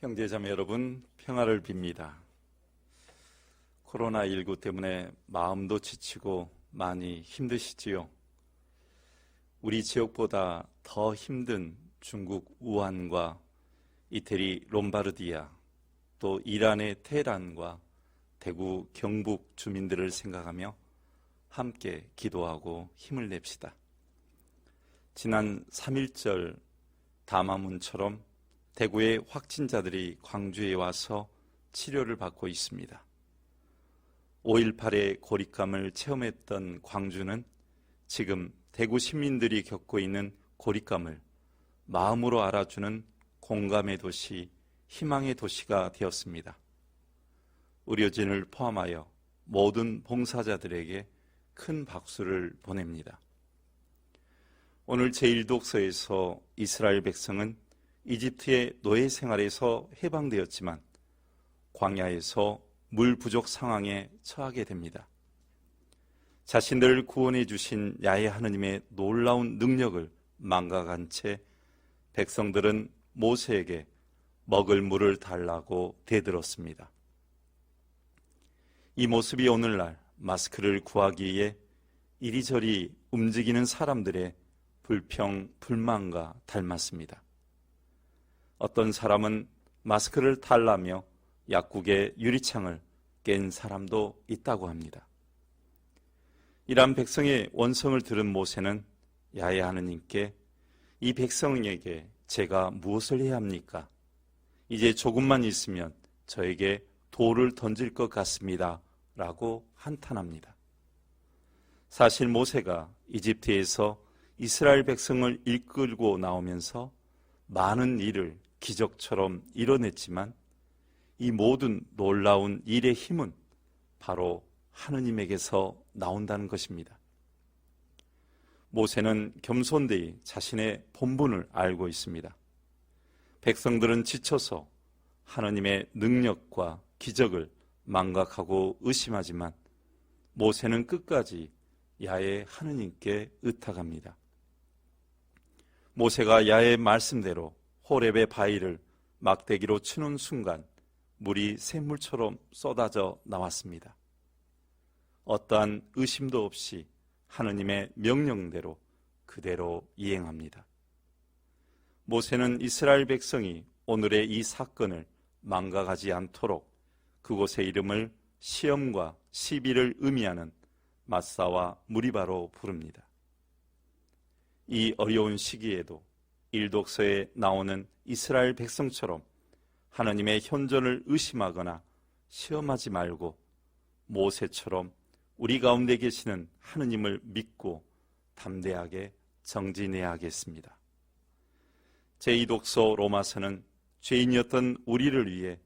형제자매 여러분 평화를 빕니다. 코로나19 때문에 마음도 지치고 많이 힘드시지요. 우리 지역보다 더 힘든 중국 우한과 이태리 롬바르디아 또 이란의 테헤란과 대구 경북 주민들을 생각하며 함께 기도하고 힘을 냅시다. 지난 3.1절 담화문처럼 대구의 확진자들이 광주에 와서 치료를 받고 있습니다. 5.18의 고립감을 체험했던 광주는 지금 대구 시민들이 겪고 있는 고립감을 마음으로 알아주는 공감의 도시, 희망의 도시가 되었습니다. 의료진을 포함하여 모든 봉사자들에게 큰 박수를 보냅니다. 오늘 제1독서에서 이스라엘 백성은 이집트의 노예 생활에서 해방되었지만 광야에서 물 부족 상황에 처하게 됩니다. 자신들을 구원해 주신 야해 하느님의 놀라운 능력을 망각한 채 백성들은 모세에게 먹을 물을 달라고 대들었습니다. 이 모습이 오늘날 마스크를 구하기 위해 이리저리 움직이는 사람들의 불평, 불만과 닮았습니다. 어떤 사람은 마스크를 달라며 약국의 유리창을 깬 사람도 있다고 합니다. 이러한 백성의 원성을 들은 모세는 야해 하느님께 이 백성에게 제가 무엇을 해야 합니까? 이제 조금만 있으면 저에게 돌을 던질 것 같습니다. 라고 한탄합니다. 사실 모세가 이집트에서 이스라엘 백성을 이끌고 나오면서 많은 일을 기적처럼 이뤄냈지만 이 모든 놀라운 일의 힘은 바로 하느님에게서 나온다는 것입니다. 모세는 겸손되이 자신의 본분을 알고 있습니다. 백성들은 지쳐서 하느님의 능력과 기적을 망각하고 의심하지만 모세는 끝까지 야의 하느님께 의탁합니다. 모세가 야의 말씀대로 호렙의 바위를 막대기로 치는 순간 물이 샘물처럼 쏟아져 나왔습니다. 어떠한 의심도 없이 하느님의 명령대로 그대로 이행합니다. 모세는 이스라엘 백성이 오늘의 이 사건을 망각하지 않도록 그곳의 이름을 시험과 시비를 의미하는 마사와 무리바로 부릅니다. 이 어려운 시기에도 일독서에 나오는 이스라엘 백성처럼 하나님의 현존을 의심하거나 시험하지 말고 모세처럼 우리 가운데 계시는 하느님을 믿고 담대하게 정진해야겠습니다. 제2독서 로마서는 죄인이었던 우리를 위해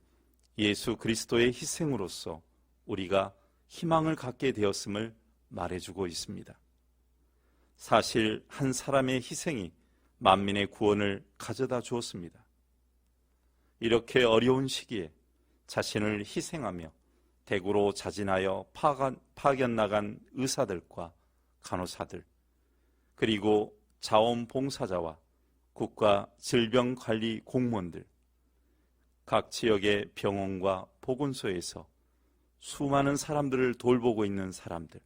예수 그리스도의 희생으로서 우리가 희망을 갖게 되었음을 말해주고 있습니다. 사실 한 사람의 희생이 만민의 구원을 가져다 주었습니다. 이렇게 어려운 시기에 자신을 희생하며 대구로 자진하여 파견, 파견 나간 의사들과 간호사들, 그리고 자원봉사자와 국가 질병관리 공무원들, 각 지역의 병원과 보건소에서 수많은 사람들을 돌보고 있는 사람들,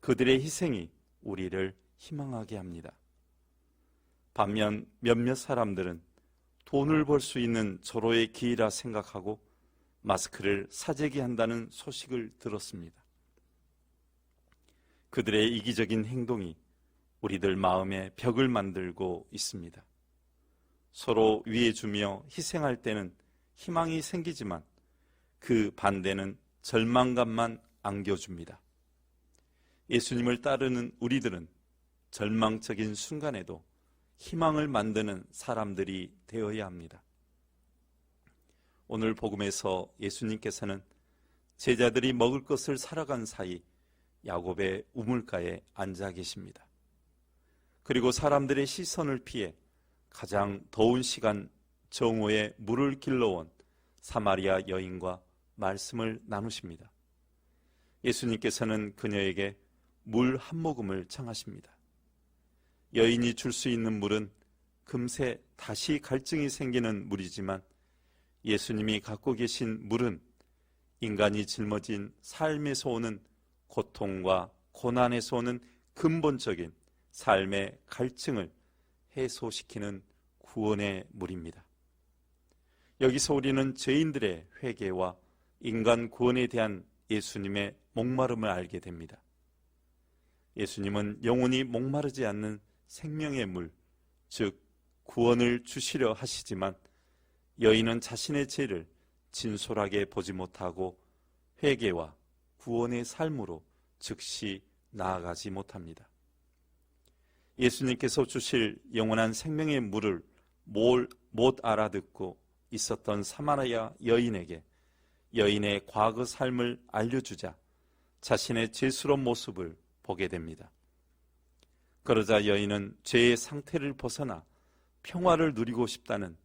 그들의 희생이 우리를 희망하게 합니다. 반면 몇몇 사람들은 돈을 벌 수 있는 절호의 기회라 생각하고 마스크를 사재기 한다는 소식을 들었습니다. 그들의 이기적인 행동이 우리들 마음에 벽을 만들고 있습니다. 서로 위해 주며 희생할 때는 희망이 생기지만 그 반대는 절망감만 안겨줍니다. 예수님을 따르는 우리들은 절망적인 순간에도 희망을 만드는 사람들이 되어야 합니다. 오늘 복음에서 예수님께서는 제자들이 먹을 것을 살아간 사이 야곱의 우물가에 앉아 계십니다. 그리고 사람들의 시선을 피해 가장 더운 시간 정오에 물을 길러온 사마리아 여인과 말씀을 나누십니다. 예수님께서는 그녀에게 물 한 모금을 청하십니다. 여인이 줄 수 있는 물은 금세 다시 갈증이 생기는 물이지만 예수님이 갖고 계신 물은 인간이 짊어진 삶에서 오는 고통과 고난에서 오는 근본적인 삶의 갈증을 해소시키는 구원의 물입니다. 여기서 우리는 죄인들의 회개와 인간 구원에 대한 예수님의 목마름을 알게 됩니다. 예수님은 영원히 목마르지 않는 생명의 물, 즉 구원을 주시려 하시지만 여인은 자신의 죄를 진솔하게 보지 못하고 회개와 구원의 삶으로 즉시 나아가지 못합니다. 예수님께서 주실 영원한 생명의 물을 못 알아듣고 있었던 사마리아 여인에게 여인의 과거 삶을 알려주자 자신의 죄스러운 모습을 보게 됩니다. 그러자 여인은 죄의 상태를 벗어나 평화를 누리고 싶다는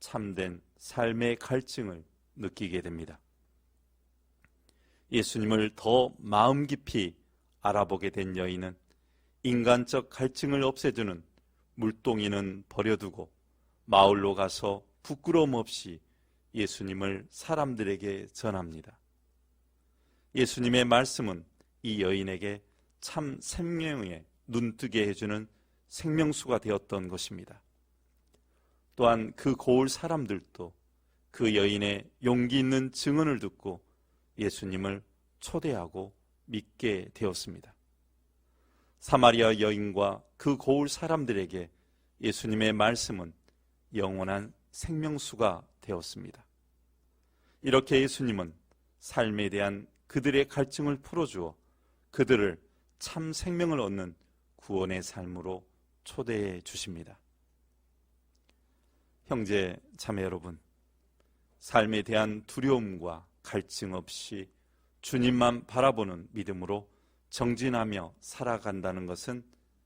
참된 삶의 갈증을 느끼게 됩니다. 예수님을 더 마음 깊이 알아보게 된 여인은 인간적 갈증을 없애주는 물동이는 버려두고 마을로 가서 부끄러움 없이 예수님을 사람들에게 전합니다. 예수님의 말씀은 이 여인에게 참 생명에 눈뜨게 해주는 생명수가 되었던 것입니다. 또한 그 고을 사람들도 그 여인의 용기 있는 증언을 듣고 예수님을 초대하고 믿게 되었습니다. 사마리아 여인과 그 고을 사람들에게 예수님의 말씀은 영원한 생명수가 되었습니다. 이렇게 예수님은 삶에 대한 그들의 갈증을 풀어주어 그들을 참 생명을 얻는 구원의 삶으로 초대해 주십니다. 형제, 자매 여러분, 삶에 대한 두려움과 갈증 없이 주님만 바라보는 믿음으로 정진하며 살아간다는 것은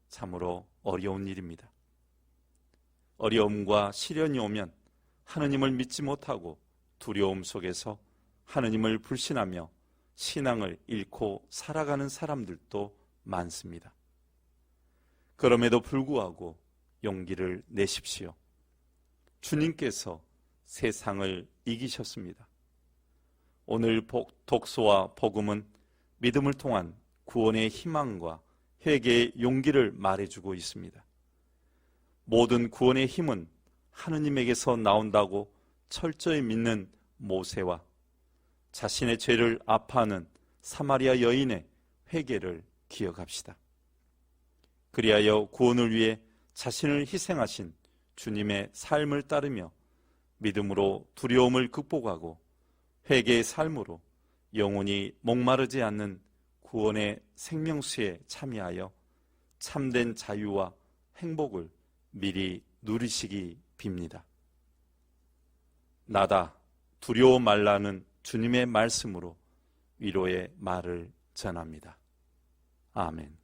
참으로 어려운 일입니다. 어려움과 시련이 오면 하느님을 믿지 못하고 두려움 속에서 하느님을 불신하며 신앙을 잃고 살아가는 사람들도 많습니다. 그럼에도 불구하고 용기를 내십시오. 주님께서 세상을 이기셨습니다. 오늘 독소와 복음은 믿음을 통한 구원의 희망과 회개의 용기를 말해주고 있습니다. 모든 구원의 힘은 하느님에게서 나온다고 철저히 믿는 모세와 자신의 죄를 아파하는 사마리아 여인의 회개를 기억합시다. 그리하여 구원을 위해 자신을 희생하신 주님의 삶을 따르며 믿음으로 두려움을 극복하고 회개의 삶으로 영원히 목마르지 않는 구원의 생명수에 참여하여 참된 자유와 행복을 미리 누리시기 빕니다. 나다 두려워 말라는 주님의 말씀으로 위로의 말을 전합니다. 아멘.